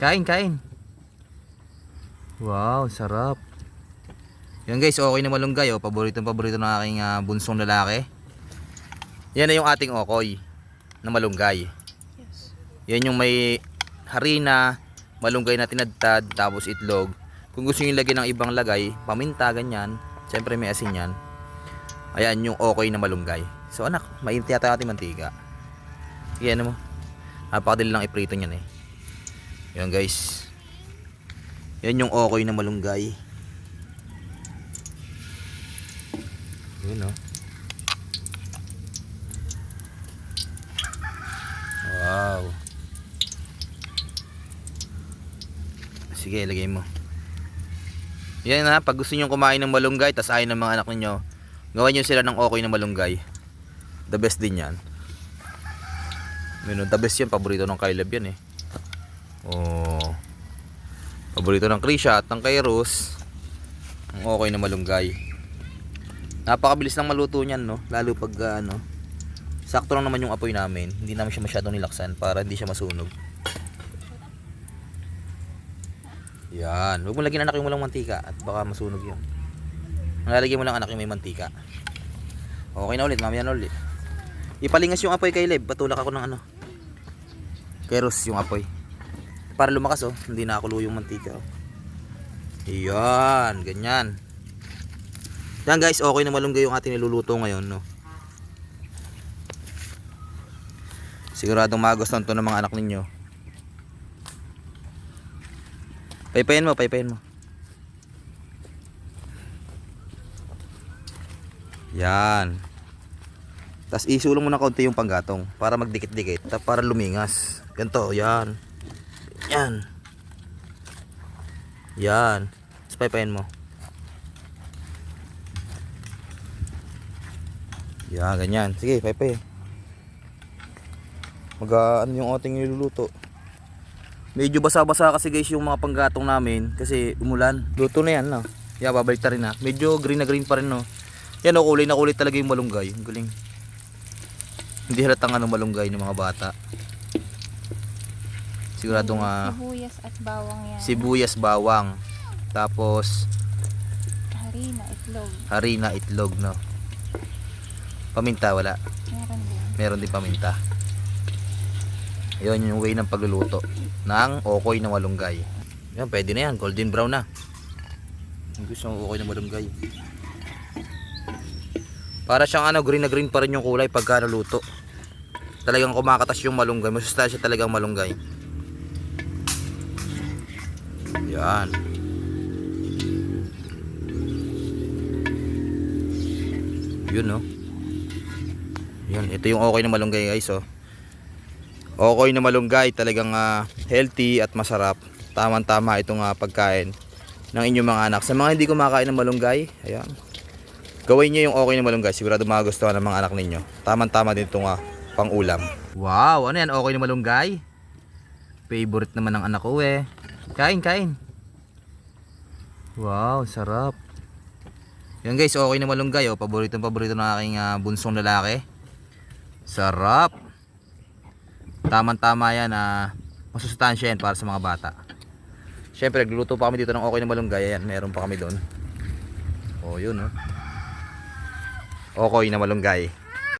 Kain, kain. Wow, sarap. Yan guys, okay na malunggay. Oh. Paborito paborito ng aking ah, bunsong lalaki. Yan na yung ating okoy na malunggay. Yes. Yan yung may harina, malunggay na tinadtad, tapos itlog. Kung gusto nyo lagyan ng ibang lagay, paminta, ganyan. Siyempre may asin yan. Ayan yung okay na malunggay. So anak, mainit yata ating mantika. Sige, ano mo? Napakadali lang iprito niyan eh. Yan guys. Yan yung okay na malunggay. Yun oh. Wow. Sige, ilagay mo. Yan ha, pag gusto nyo kumain ng malunggay, tas ayaw ng mga anak ninyo, gawan nyo sila ng okay na malunggay. The best din yan. Yun, the best yan, paborito ng Kylab yan eh. Oh. Paborito ng Krisha at ng Kairos. Ang okay na malunggay. Napakabilis lang maluto niyan, no? Lalo pag ah, ano, sakto lang naman yung apoy namin. Hindi namin siya masyadong nilaksan para hindi siya masunog. Yan. Huwag mo lagyan anak yung walang mantika at baka masunog yun. Ang lalagyan mo lang anak yung may mantika. Okay na ulit, mamaya na ulit. Ipalingas yung apoy kay Leb. Patulak ako ng ano. Keros yung apoy. Para lumakas oh. Hindi nakakulo yung mantika oh. Yan. Ganyan. Yan guys, okay na malunggay yung ating niluluto ngayon no. Siguradong magustuhan to ng mga anak ninyo. Paypayin mo, paypayin mo. Yan. Tapos isulong mo na konti yung panggatong para magdikit-dikit, tapos para lumingas. Ganto, yan. Yan. Yan. Tapos paypayin mo. Yan, ganyan. Sige, paypay. Mag ano yung ating niluluto. Medyo basa-basa kasi guys yung mga panggatong namin kasi umulan. Luto na yan no. Yeah, babalik ta rin na. Medyo green na green pa rin no. Yan o, kulay na kulay talaga yung malunggay. Galing. Hindi halatang ano malunggay ng mga bata. Sigurado nga Sibuyas at bawang yan. sibuyas bawang. Tapos Harina, itlog. harina itlog no. Paminta wala. Meron din. Meron din paminta. Yun yung way ng pagluluto ng okoy na malunggay. Yan, pwede na yan. Golden brown na. Ang gusto ng okoy na malunggay. Para siyang ano, green na green pa rin yung kulay pagka naluto. Talagang kumakatas yung malunggay. Masustansya talagang malunggay. Yan. Yun no. Yan, ito yung okay na malunggay guys oh. Okay na malunggay, talagang ah, healthy at masarap. Tamang-tama itong ah, pagkain ng inyong mga anak. Sa mga hindi kumakain ng malunggay, ayan. Gawin niyo yung okay na malunggay, sigurado magustuhan ng mga anak ninyo. Tamang-tama din itong ah, pang-ulam. Wow, ano yan? Okay na malunggay? Favorite naman ng anak ko eh. Kain, kain. Wow, sarap. Yan guys, okay na malunggay oh. Paborito paborito ng aking ah, bunsong lalaki. Sarap. Tamang-tama yan na masustansya yan para sa mga bata. Siyempre, nagluluto pa kami dito ng okay na malunggay. Ayan, meron pa kami doon. Oh, yun oh. Okay na malunggay.